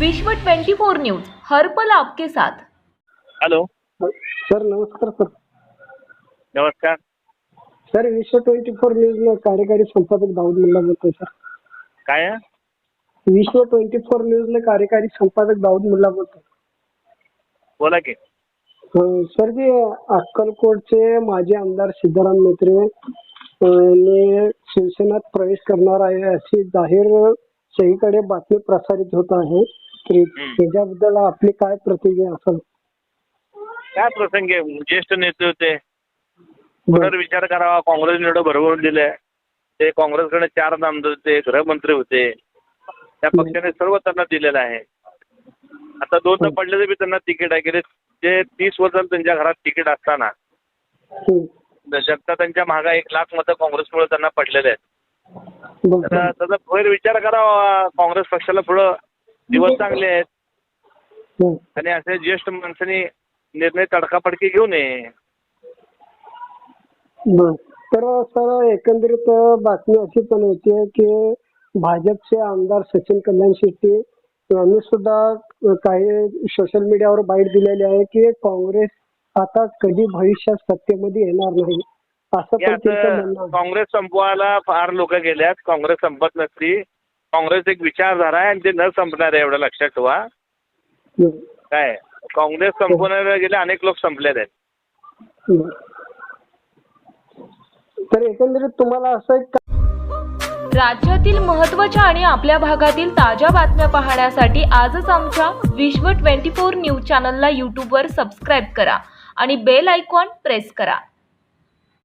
विश्व 24 न्यूज हर पल आपके साथ. हॅलो. सर नमस्कार सर. नमस्कार. Sir Vishwa twenty four news कार्यकारी संपादक दाऊद मुल्ला बोलतोय सर. काय? आहे? विश्व ट्वेंटी फोर न्यूज कार्यकारी संपादक दाऊद मुल्ला बोलतोय. बोला की. अं, सर जे अक्कलकोटचे माजी आमदार सिद्धाराम मेत्रे अं, शिवसेनेत प्रवेश करणार आहे अशी जाहीर सगळीकडे बातमी प्रसारित होत आहे. तर त्याच्याबद्दल आपली काय प्रतिक्रिया असेल? काय प्रसंग आहे? ज्येष्ठ नेते होते. पुनर्विचार करावा. काँग्रेस एवढं भरवून दिलंय ते काँग्रेसकडे चार नामदार होते गृहमंत्री होते. त्या पक्षाने सर्व त्यांना दिलेलं आहे. आता दोन पडले बी त्यांना तिकीट आहे. गेले जे तीस वर्ष त्यांच्या घरात तिकीट असताना. जनता त्यांच्या मागा एक लाख मतं काँग्रेसमुळे त्यांना पडलेले आहेत. तर त्याचा फेर विचार करावा. काँग्रेस पक्षाला पुढं दिवस चांगले आहेत. हं. आणि असे ज्येष्ठ माणसांनी निर्णय तडकाफडकी घेऊ नये. तर सर एकंदरीत बातमी अशी पण होती की भाजपचे आमदार सचिन कल्याण शेट्टी यांनी सुद्धा काही सोशल मीडियावर बाईट दिलेली आहे की काँग्रेस आता कधी भविष्यात सत्तेमध्ये येणार नाही. असं. काँग्रेस संपवायला फार लोक गेल्यात. काँग्रेस संपत नसती काँग्रेस एक विचारधारा आहे आणि ते न संपणार आहे एवढं लक्षात ठेवा. काय काँग्रेस संपवण्याला गेले अनेक लोक संपलेत आहेत हं. तर एकंदरीत तुम्हाला असं एक राज्यातील महत्त्वाच्या आणि आपल्या भागातील ताज्या बातम्या पाहण्यासाठी आजच आमच्या विश्व 24 न्यूज चॅनलला यूट्यूबवर सबस्क्राईब करा आणि बेल आयकॉन प्रेस करा